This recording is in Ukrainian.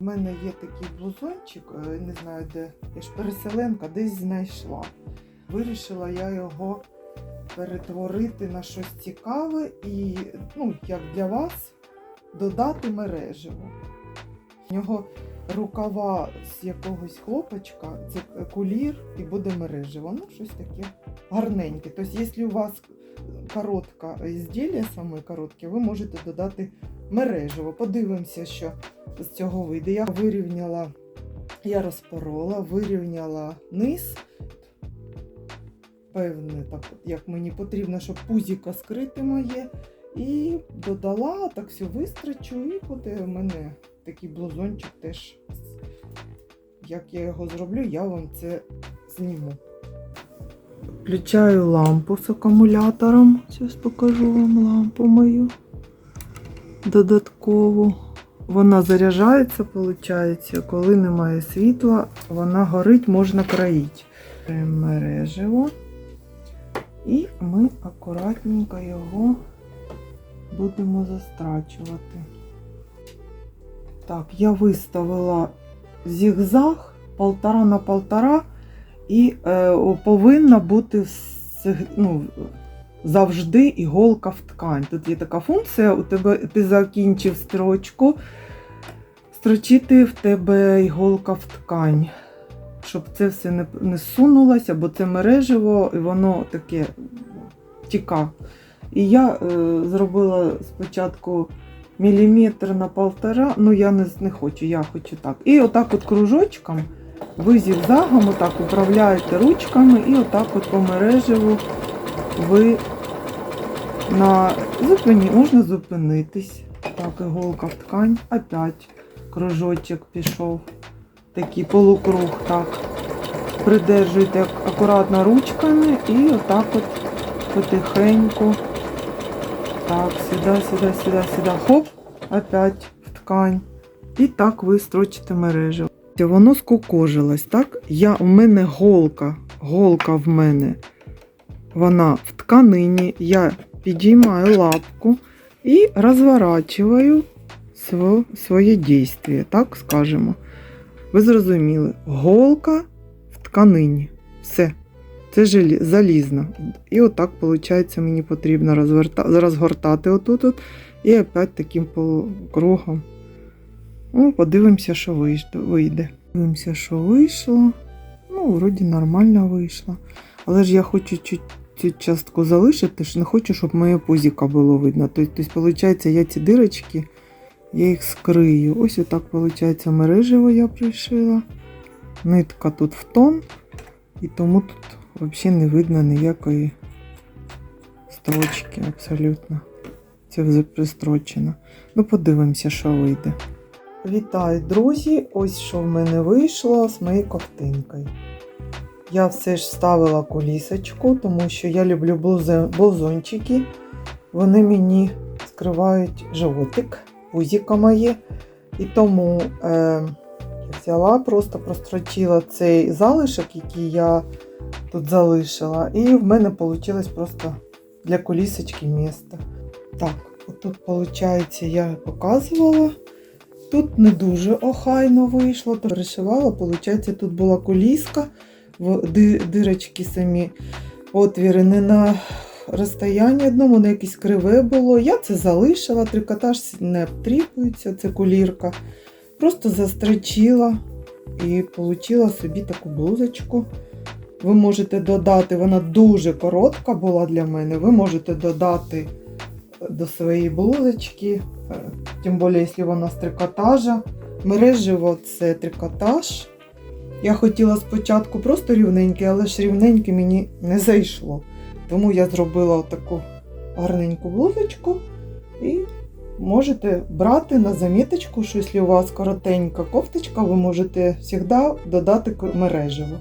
У мене є такий блузончик, е, не знаю де, я ж переселенка, десь знайшла. Вирішила я його перетворити на щось цікаве і, ну, як для вас, додати мережево. У нього рукава з якогось хлопочка, це кулір і буде мережево. Ну, щось таке гарненьке. Тобто, якщо у вас коротка ізділля, саме коротке, ви можете додати мережево. Подивимося, що з цього вийде. Я вирівняла, я розпорола, вирівняла низ. Певне, так, як мені потрібно, щоб пузіка скрити моє. І додала, так все вистрочу, і буде в мене такий блузончик теж. Як я його зроблю, я вам це зніму. Включаю лампу з акумулятором. Зараз покажу вам лампу мою додаткову. Вона заряджається, виходить, коли немає світла, вона горить, можна країти. Мережево. І ми акуратненько його будемо застрачувати. Так, я виставила зігзаг полтора на полтора і е, повинна бути ну, завжди іголка в ткань. Тут є така функція, у тебе ти закінчив строчку, строчити в тебе іголка в ткань, щоб це все не, не сунулося, бо це мережево і воно таке тіка. І я е, зробила спочатку міліметр на полтора, ну я не, не хочу, я хочу так. І отак от кружочком ви зігзагом отак управляєте ручками і отак от по мережеву ви на зупині можна зупинитись. Так, іголка в ткань. Опять кружочок пішов. Такий полукруг, так. Придержуйте акуратно ручками і отак от потихеньку. Так, сюди, сюди, сюди, сюди. Хоп, опять в ткань. І так ви строчите мережу. Воно скукожилось, так? Я, у мене голка, голка в мене. Вона в тканині. Я підіймаю лапку і розворачую сво- своє дійство, так скажемо. Ви зрозуміли, голка в тканині. Все. Це залізно. І отак, виходить, мені потрібно розгортати отут от, і опять таким полукругом. Ну, подивимося, що вийде. Дивимося, що вийшло. Ну, вроді нормально вийшло. Але ж я хочу чуть цю частку залишити, ж не хочу, щоб моє пузіка було видно. Тобто, виходить, я ці дирочки, я їх скрию. Ось отак, виходить, мережево я пришила. Нитка тут в тон, і тому тут взагалі не видно ніякої строчки абсолютно. Це вже пристрочено. Ну, подивимося, що вийде. Вітаю, друзі! Ось що в мене вийшло з моєю ковтинкою. Я все ж ставила колісочку, тому що я люблю блузончики. Вони мені скривають животик, пузіка моє. І тому е, я взяла, просто прострочила цей залишок, який я тут залишила. І в мене вийшло просто для колісочки місце. Так, отут, виходить, я показувала. Тут не дуже охайно вийшло, перешивала, виходить, тут була коліска, дирочки самі отвіри не на розстоянні одному, воно якесь криве було. Я це залишила, трикотаж не обтріпується, це кулірка. Просто застрочила і отримала собі таку блузочку. Ви можете додати, вона дуже коротка була для мене. Ви можете додати до своєї блузочки, е, тим більше, якщо вона з трикотажа. Мережево це трикотаж. Я хотіла спочатку просто рівненький, але ж рівненький мені не зайшло. Тому я зробила таку гарненьку блузочку і можете брати на заміточку, що якщо у вас коротенька кофточка, ви можете завжди додати мережево.